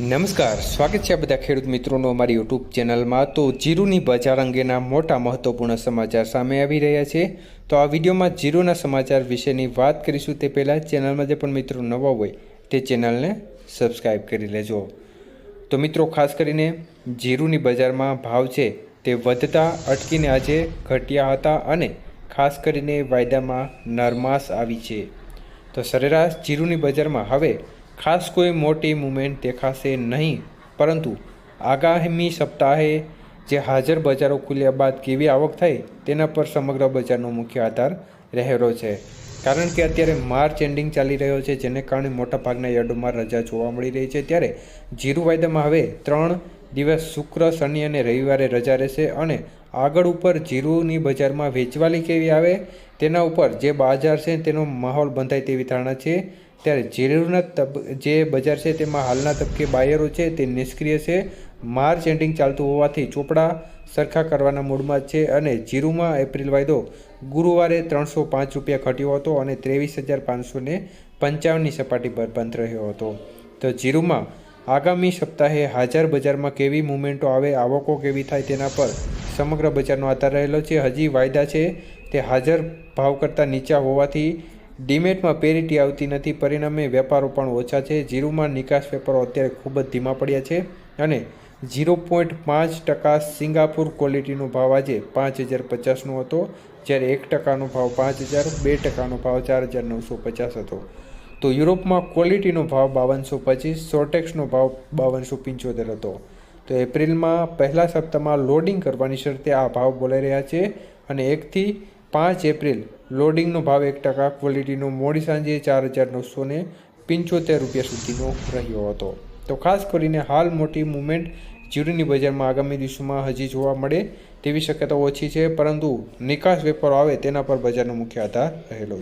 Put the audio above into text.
નમસ્કાર, સ્વાગત છે આ બધા ખેડૂત મિત્રોનો અમારી યુટ્યુબ ચેનલમાં. તો જીરુની બજાર અંગેના મોટા મહત્વપૂર્ણ સમાચાર સામે આવી રહ્યા છે. તો આ વિડીયોમાં જીરુના સમાચાર વિશેની વાત કરીશું. તે પહેલાં ચેનલમાં જે પણ મિત્રો નવા હોય, તે ચેનલને સબસ્ક્રાઈબ કરી લેજો. તો મિત્રો, ખાસ કરીને જીરુની બજારમાં ભાવ છે તે વધતા, અટકીને આજે ઘટ્યા હતા અને ખાસ કરીને વાયદામાં નરમાસ આવી છે. તો સરેરાશ જીરુની બજારમાં હવે ખાસ કોઈ મોટી મુમેન્ટ દેખાશે નહીં, પરંતુ આગામી સપ્તાહે જે હાજર બજારો ખુલ્યા બાદ કેવી આવક થાય તેના પર સમગ્ર બજારનો મુખ્ય આધાર રહેલો છે. કારણ કે અત્યારે માર્ચ એન્ડિંગ ચાલી રહ્યો છે, જેને કારણે મોટાભાગના યાર્ડોમાં રજા જોવા મળી રહી છે. ત્યારે જીરુ વાયદામાં હવે ત્રણ દિવસ શુક્ર, શનિ અને રવિવારે રજા રહેશે અને આગળ ઉપર જીરુની બજારમાં વેચવાલી કેવી આવે, તેના ઉપર જે બજાર છે તેનો માહોલ બંધાય તેવી ધારણા છે. ત્યારે જીરુના તબ, જે બજાર છે તેમાં હાલના તબકે બાયરો છે તે નિષ્ક્રિય છે. માર્ચ એન્ડિંગ ચાલતું હોવાથી ચોપડા સરખા કરવાના મૂડમાં છે અને જીરુમાં એપ્રિલ વાયદો ગુરુવારે ત્રણસો પાંચ રૂપિયા ઘટ્યો હતો અને ત્રેવીસ હજાર પાંચસો ને પંચાવનની સપાટી પર બંધ રહ્યો હતો. તો જીરુમાં આગામી સપ્તાહે હાજર બજારમાં કેવી મુમેન્ટો આવે, આવકો કેવી થાય તેના પર સમગ્ર બજારનો આધાર રહેલો છે. હજી વાયદા છે તે હાજર ભાવ કરતાં નીચા હોવાથી ડિમેટમાં પેરિટી આવતી નથી, પરિણામે વેપારો પણ ઓછા છે. જીરુમાં નિકાસ વેપારો અત્યારે ખૂબ જ ધીમા પડ્યા છે અને ઝીરો પોઈન્ટ પાંચ ટકા સિંગાપુર ક્વોલિટીનો ભાવ આજે પાંચ હજાર પચાસનો હતો, જ્યારે એક ટકાનો ભાવ પાંચ હજાર, બે ટકાનો ભાવ ચાર હજાર નવસો પચાસ હતો. તો યુરોપમાં ક્વોલિટીનો ભાવ બાવનસો પચીસ સોટેક્સનો ભાવ બાવનસો પંચોતેર હતો. તો એપ્રિલમાં પહેલા સપ્તાહમાં લોડિંગ કરવાની શરતે આ ભાવ બોલાઈ રહ્યા છે અને એકથી પાંચ એપ્રિલ, લોડિંગનો ભાવ એક ટકા, ક્વોલિટીનો મોડી સાંજે ચાર હજાર નવસો ને પંચોતેર રૂપિયા સુધીનો રહ્યો હતો. તો ખાસ કરીને હાલ મોટી મુવમેન્ટ જીરુની બજારમાં આગામી દિવસોમાં હજી જોવા મળે તેવી શક્યતા ઓછી છે, પરંતુ નિકાસ વેપારો આવે તેના પર બજારનો મુખ્ય આધાર રહેલો છે.